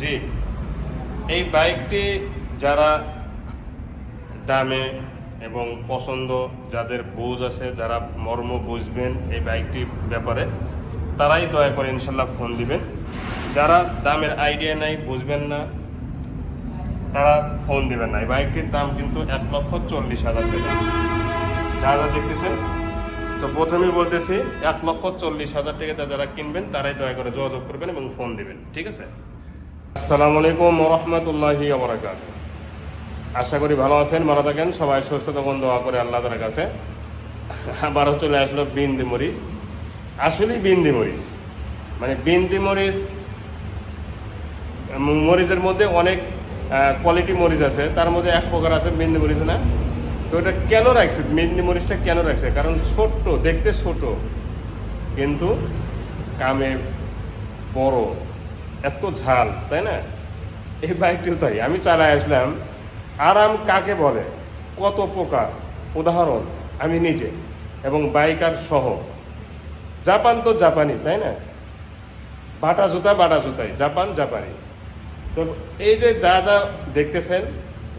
জি। এই বাইকটি যারা দামে এবং পছন্দ, যাদের বুঝ আছে, যারা মর্ম বুঝবেন এই বাইকটির ব্যাপারে, তারাই দয়া করে ইনশাল্লাহ ফোন দিবেন। যারা দামের আইডিয়া নাই, বুঝবেন না, তারা ফোন দিবেন না। এই বাইকটির দাম কিন্তু এক লক্ষ চল্লিশ হাজার টাকা। যারা দেখতেছেন, তো প্রথমেই বলতেছি, এক লক্ষ চল্লিশ হাজার টাকা যারা কিনবেন, তারাই দয়া করে যোগাযোগ করবেন এবং ফোন দিবেন। ঠিক আছে? আসসালামু আলাইকুম রহমতুল্লাহি আবরাকাত আশা করি ভালো আছেন, ভালো থাকেন, সবাই সুস্থ তখন দোয়া করে আল্লাহ তালার কাছে। আবারও চলে আসলো বিন্দি মরিচ। আসলেই বিন্দি মরিচ। মানে বিন্দি মরিচ মরিচের মধ্যে অনেক কোয়ালিটি মরিচ আছে। তার মধ্যে এক প্রকার আছে বিন্দি মরিচ, না? তো এটা কেন রাখছে? বিন্দি মরিচটা কেন রাখছে? কারণ ছোট্ট, দেখতে ছোট, কিন্তু কামে বড়। এত ঝাল, তাই না? এই বাইকটিও তাই। আমি চালায় আসলাম। আরাম কাকে বলে? কত প্রকার। উদাহরণ, আমি নিজে এবং বাইকার সহ। জাপান তো জাপানি, তাই না? বাটা জুতা, বাটা জুতাই। জাপান, জাপানি। তো এই যে যা যা দেখতেছেন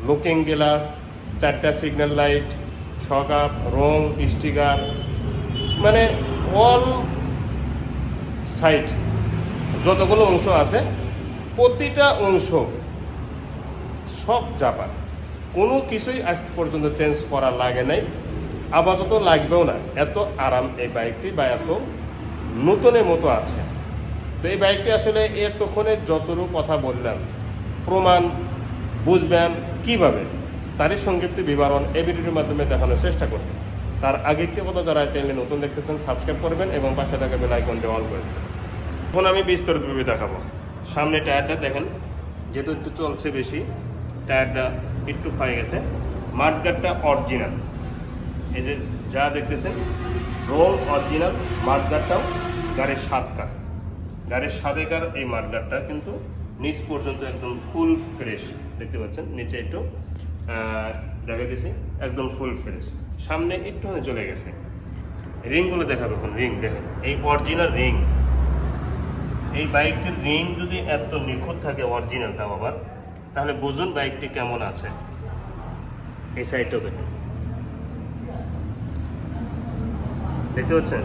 লুকিং গ্লাস চারটা সিগন্যাল লাইট ছকাপ রং স্টিকার মানে অল সাইড যতগুলো অংশ আছে, প্রতিটা অংশ সব জাপান। কোনো কিছুই আজ পর্যন্ত চেঞ্জ করা লাগে নাই, আপাতত লাগবেও না। এত আরাম এই বাইকটি বা এত নতুনের মতো আছে। তো এই বাইকটি আসলে এতক্ষণে যতটুকু কথা বললাম, প্রমাণ বুঝবেন কীভাবে, তারই সংক্ষিপ্ত বিবরণ এই ভিডিওর মাধ্যমে দেখানোর চেষ্টা করবেন তার আগে একটি কথা, যারা চ্যানেলে নতুন দেখতেছেন সাবস্ক্রাইব করবেন এবং পাশে থাকা বেল আইকনটি অন করে দেবেন। এখন আমি বিস্তারিতভাবে দেখাবো। সামনে টায়ারটা দেখেন, যেহেতু একটু চলছে বেশি, টায়ারটা একটু ক্ষয়ে গেছে। মাঠগাটটা অরিজিনাল এই যে যা দেখতেছেন রং অরিজিনাল মাঠগাটটাও গাড়ির সাতকার গাড়ির সাদেকার এই মাঠগাটটা কিন্তু নিচ পর্যন্ত একদম ফুল ফ্রেশ দেখতে পাচ্ছেন? নিচে একটু দেখা গেছে, একদম ফুল ফ্রেশ সামনে একটুখানি চলে গেছে। রিংগুলো দেখাবে এখন, রিং দেখেন। এই অরিজিনাল রিং। এই বাইকটির রিং যদি এত নিখুঁত থাকে অরিজিনাল তাও আবার, তাহলে বুঝুন বাইকটি কেমন আছে। এই সাইডটাও দেখেন দেখতে পাচ্ছেন?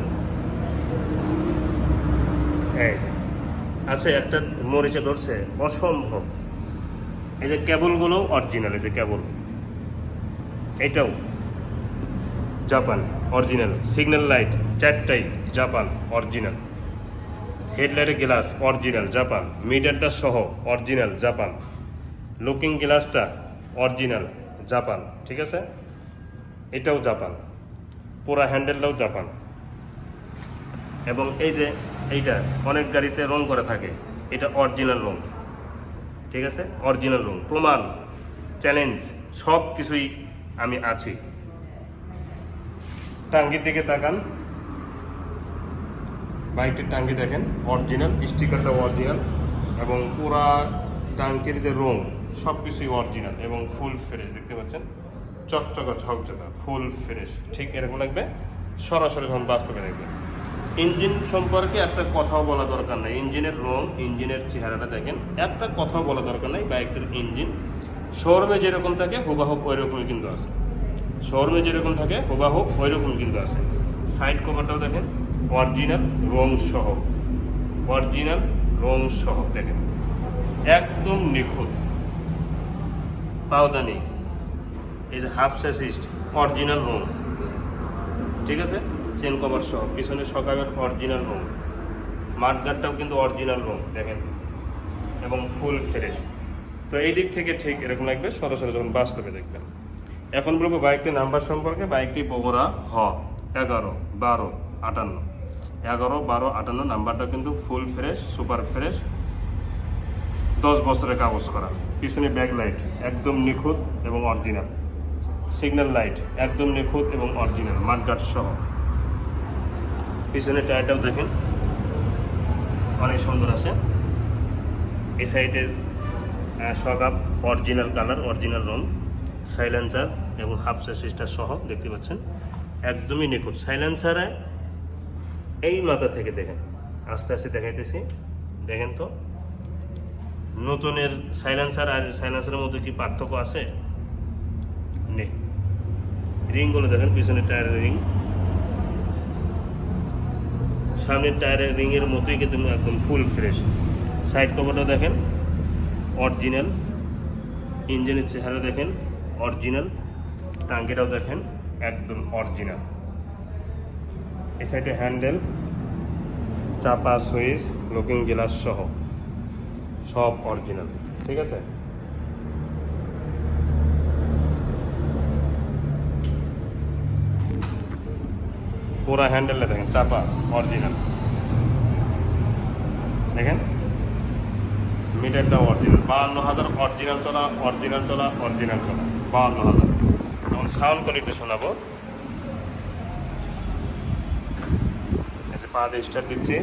এই আছে একটা মরিচে ধরছে, অসম্ভব। এই যে কেবলগুলো অরিজিনাল এই যে কেবল। এটাও জাপান অরিজিনাল সিগন্যাল লাইট চারটাই জাপান অরিজিনাল হেডলাইটের গ্লাস অরিজিনাল জাপান, মিটারটা সহ অরিজিনাল জাপান। লুকিং গ্লাসটা অরিজিনাল জাপান, ঠিক আছে? এটাও জাপান, পুরা হ্যান্ডেলটাও জাপান। এবং এই যে এইটা অনেক গাড়িতে রং করে থাকে, এটা অরিজিনাল রং, ঠিক আছে? অরিজিনাল রং, প্রমাণ, চ্যালেঞ্জ সব কিছুই আমি আছি। টাঙ্গির দিকে তাকান। বাইকটির টাঙ্কি দেখেন অরিজিনাল স্টিকারটা অরিজিনাল এবং পুরা টাঙ্কির যে রং সব কিছুই অরিজিনাল এবং ফুল ফ্রেশ দেখতে পাচ্ছেন? চকচকা ঝকঝকা ফুল ফ্রেশ ঠিক এরকম লাগবে? সরাসরি যখন বাস্তবে দেখবেন। ইঞ্জিন সম্পর্কে একটা কথাও বলা দরকার নাই। ইঞ্জিনের রং, ইঞ্জিনের চেহারাটা দেখেন, একটা কথাও বলা দরকার নাই বাইকটির ইঞ্জিন। শোরুমে যেরকম থাকে, হুবাহুব ওই রকমই কিন্তু আছে। শোরুমে যেরকম থাকে, হুবাহুব ওই রকম কিন্তু আছে। সাইড কভারটাও দেখেন অরিজিনাল রং সহ, অরিজিনাল রং সহ দেখেন। একদম নিখুঁত। পাওদানি এই যে হাফ স্যাসিস্ট, অরিজিনাল রং। ঠিক আছে? চেন কভার সহ, পিছনে সকালের অরিজিনাল রং। মাঠগাটটাও কিন্তু অরিজিনাল রং, দেখেন। এবং ফুল ফ্রেশ। তো এই দিক থেকে ঠিক এরকম লাগবে, সরাসরি যখন বাস্তবে দেখবেন। এখন বলব বাইকটির নাম্বার সম্পর্কে। বাইকটি বগুড়া হ, এগারো, বারো, আটান্ন। এগারো, বারো, আটান্ন নাম্বারটা কিন্তু ফুল ফ্রেশ সুপার ফ্রেশ দশ বছরের কাগজ করা। পিছনে ব্যাক লাইট একদম নিখুঁত এবং অরিজিনাল সিগন্যাল লাইট একদম নিখুঁত এবং অরিজিনাল মাঠগাট সহ। পিছনে টায়ারটাও দেখেন, অনেক সুন্দর আছে। এই সাইডের সকাপ অরিজিনাল কালার অরিজিনাল রং সাইলেন্সার এবং হাফ সিস্টার সহ, দেখতে পাচ্ছেন। একদমই নিখুঁত। সাইলেন্সারে এই মাথা থেকে দেখেন। আস্তে আস্তে দেখাইতেছি। দেখেন তো। নতুনের সাইলেন্সার আর সাইলেন্সারের মধ্যে কি পার্থক্য আছে? নেই। রিংগুলো দেখেন, পিছনের টায়ারের রিং সামনের টায়ারের রিংয়ের মতোই কিন্তু একদম ফুল ফ্রেশ সাইড কভারটা দেখেন অরিজিনাল ইঞ্জিনের চেহারা দেখেন অরিজিনাল টাঙ্কিটাও দেখেন, একদম অরিজিনাল এই সাইডে হ্যান্ডেল, চাপা সুইচ, লুকিং গ্লাস সহ। সব অরিজিনাল, ঠিক আছে? পুরা হ্যান্ডেলটা দেখেন, চাপা, অরিজিনাল। দেখেন? মিটারটাও অরিজিনাল, বাহান্ন হাজার, অরিজিনাল চলা অরিজিনাল চলা অরিজিনাল চলা, বাহান্ন হাজার। এখন সাউন্ড কোয়ালিটি শোনাবো। పాద ఇష్టపించి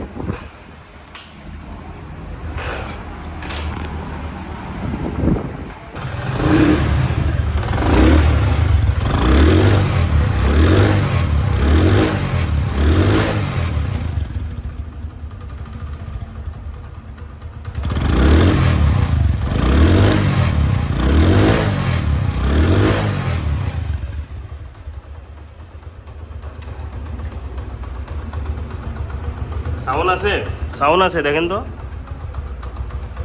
সাউন্ড আছে, দেখেন তো।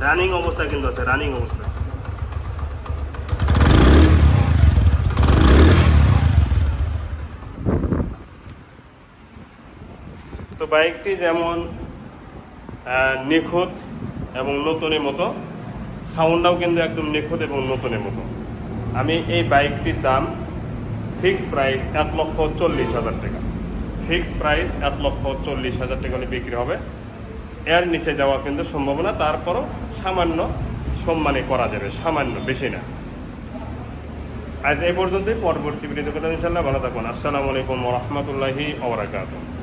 রানিং অবস্থা কিন্তু আছে, রানিং অবস্থা। তো বাইকটি যেমন নিখুঁত এবং নতুনের মতো, সাউন্ডটাও কিন্তু একদম নিখুঁত এবং নতুনের মতো। আমি এই বাইকটির দাম ফিক্স প্রাইস এক লক্ষ চল্লিশ হাজার টাকা। ফিক্স প্রাইস এক লক্ষ চল্লিশ হাজার টাকা বিক্রি হবে। এর নিচে যাওয়া কিন্তু সম্ভব না তারপরও সামান্য সম্মানে করা যাবে, সামান্য, বেশি না। আজ এই পর্যন্তই, পরবর্তী ভিডিওতে কথা ইনশাল্লাহ ভালো থাকুন। আসসালামু আলাইকুম রহমতুল্লাহি ওবরাকাতুহ